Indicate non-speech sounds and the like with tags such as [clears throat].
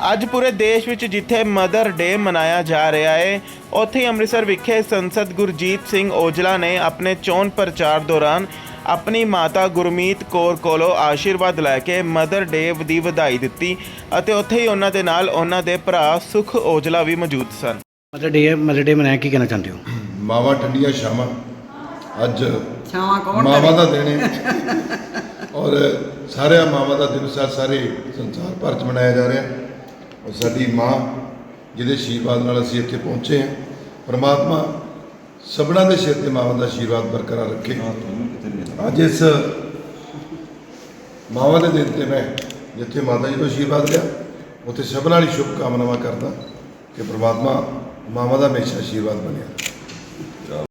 ਅੱਜ ਪੂਰੇ ਦੇਸ਼ ਵਿੱਚ ਜਿੱਥੇ ਮਦਰ ਡੇ ਮਨਾਇਆ ਜਾ ਰਿਹਾ ਹੈ ਉੱਥੇ ਹੀ ਅੰਮ੍ਰਿਤਸਰ ਵਿਖੇ ਸੰਸਦ ਗੁਰਜੀਤ ਸਿੰਘ ਔਜਲਾ ਨੇ ਆਪਣੇ ਚੋਣ ਪ੍ਰਚਾਰ ਦੌਰਾਨ ਆਪਣੀ ਮਾਤਾ ਗੁਰਮੀਤ ਕੌਰ ਕੋਲੋਂ ਆਸ਼ੀਰਵਾਦ ਲੈ ਕੇ ਮਦਰ ਡੇ ਦੀ ਵਧਾਈ ਦਿੱਤੀ ਅਤੇ ਉੱਥੇ ਹੀ ਉਹਨਾਂ ਦੇ ਨਾਲ ਉਹਨਾਂ ਦੇ ਭਰਾ ਸੁਖ ਔਜਲਾ ਵੀ ਮੌਜੂਦ ਸਨ। ਮਦਰ ਡੇ ਮਦਰ ਡੇ ਮਨਾਇਆ ਕੀ ਕਹਿਣਾ ਚਾਹੁੰਦੇ ਹੋ? [clears throat] ਮਾਵਾਂ ਠੰਡੀਆਂ ਸ਼ਾਮਾਂ। ਅੱਜ ਛਾਵਾਂ ਕੌਣ ਮਾਵਾਂ ਦਾ ਦਿਨ ਹੈ ਔਰ ਸਾਰਿਆਂ ਮਾਵਾਂ ਦਾ ਦਿਵਸ ਅੱਜ ਸਾਰੇ ਸੰਸਾਰ ਭਰ ਚ ਮਨਾਇਆ ਜਾ ਰਿਹਾ। ਔਰ ਸਾਡੀ ਮਾਂ ਜਿਹਦੇ ਆਸ਼ੀਰਵਾਦ ਨਾਲ ਅਸੀਂ ਇੱਥੇ ਪਹੁੰਚੇ ਹਾਂ ਪਰਮਾਤਮਾ ਸਭਨਾਂ ਦੇ ਸਿਰ ਤੇ ਮਾਵਾਂ ਦਾ ਆਸ਼ੀਰਵਾਦ ਬਰਕਰਾਰ ਰੱਖੇ। ਅੱਜ ਇਸ ਮਾਵਾਂ ਦੇ ਦਿਨ ਤੇ ਮੈਂ ਜਿੱਥੇ ਮਾਤਾ ਜੀ ਤੋਂ ਆਸ਼ੀਰਵਾਦ ਲਿਆ ਉੱਥੇ ਸਭਨਾਂ ਲਈ ਸ਼ੁਭ ਕਾਮਨਾਵਾਂ ਕਰਦਾ ਕਿ ਪ੍ਰਮਾਤਮਾ ਮਾਵਾਂ ਦਾ ਹਮੇਸ਼ਾ ਆਸ਼ੀਰਵਾਦ ਬਣਿਆ।